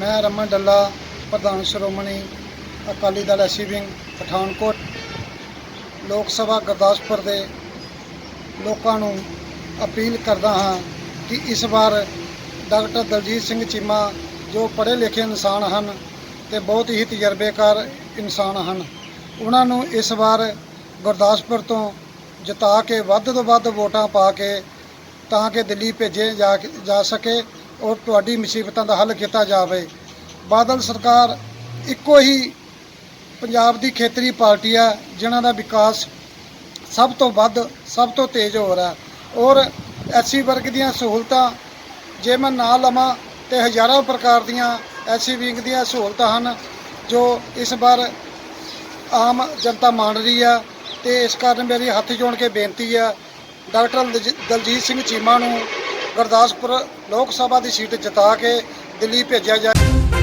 ਮੈਂ ਰਮਨ ਡੱਲਾ, ਪ੍ਰਧਾਨ Shiromani Akali Dal SC wing, Pathankot. Lok Sabha Gurdaspur ਦੇ ਲੋਕਾਂ ਨੂੰ ਅਪੀਲ ਕਰਦਾ ਹਾਂ ਕਿ ਇਸ ਵਾਰ ਡਾਕਟਰ ਦਲਜੀਤ ਸਿੰਘ ਚੀਮਾ, ਜੋ ਪੜ੍ਹੇ ਲਿਖੇ ਇਨਸਾਨ ਹਨ ਤੇ ਬਹੁਤ ਹੀ ਤਜਰਬੇਕਾਰ ਇਨਸਾਨ ਹਨ, ਉਹਨਾਂ ਨੂੰ ਇਸ ਵਾਰ ਗੁਰਦਾਸਪੁਰ ਤੋਂ ਜਿਤਾ ਕੇ ਵੱਧ ਤੋਂ ਵੱਧ ਵੋਟਾਂ ਪਾ ਕੇ, ਤਾਂ ਕਿ ਦਿੱਲੀ ਭੇਜੇ ਜਾ ਜਾ ਸਕੇ। ਔਰ ਤੁਹਾਡੀ ਮੁਸੀਬਤਾਂ ਦਾ ਹੱਲ ਕੀਤਾ ਜਾਵੇ। ਬਾਦਲ ਸਰਕਾਰ ਇੱਕੋ ਹੀ ਪੰਜਾਬ ਦੀ ਖੇਤਰੀ ਪਾਰਟੀ ਹੈ, ਜਿਨ੍ਹਾਂ ਦਾ ਵਿਕਾਸ ਸਭ ਤੋਂ ਵੱਧ, ਸਭ ਤੋਂ ਤੇਜ਼ ਹੋ ਰਿਹਾ। ਔਰ ਐਸਸੀ ਵਰਗ ਦੀਆਂ ਸਹੂਲਤਾਂ, ਜੇ ਮੈਂ ਨਾ ਲਵਾਂ ਤੇ ਹਜ਼ਾਰਾਂ ਪ੍ਰਕਾਰ ਦੀਆਂ ਐਸਸੀ ਵਿੰਗ ਦੀਆਂ ਸਹੂਲਤਾਂ ਹਨ, ਜੋ ਇਸ ਵਾਰ ਆਮ ਜਨਤਾ ਮੰਨ ਰਹੀ ਆ ਤੇ ਇਸ ਕਾਰਨ ਮੇਰੀ ਹੱਥ ਜੋੜ ਕੇ ਬੇਨਤੀ ਆ, ਡਾਕਟਰ ਦਲਜੀਤ ਸਿੰਘ ਚੀਮਾ ਨੂੰ ਗੁਰਦਾਸਪੁਰ ਲੋਕ ਸਭਾ ਦੀ ਸੀਟ ਜਿਤਾ ਕੇ ਦਿੱਲੀ ਭੇਜਿਆ ਜਾਏ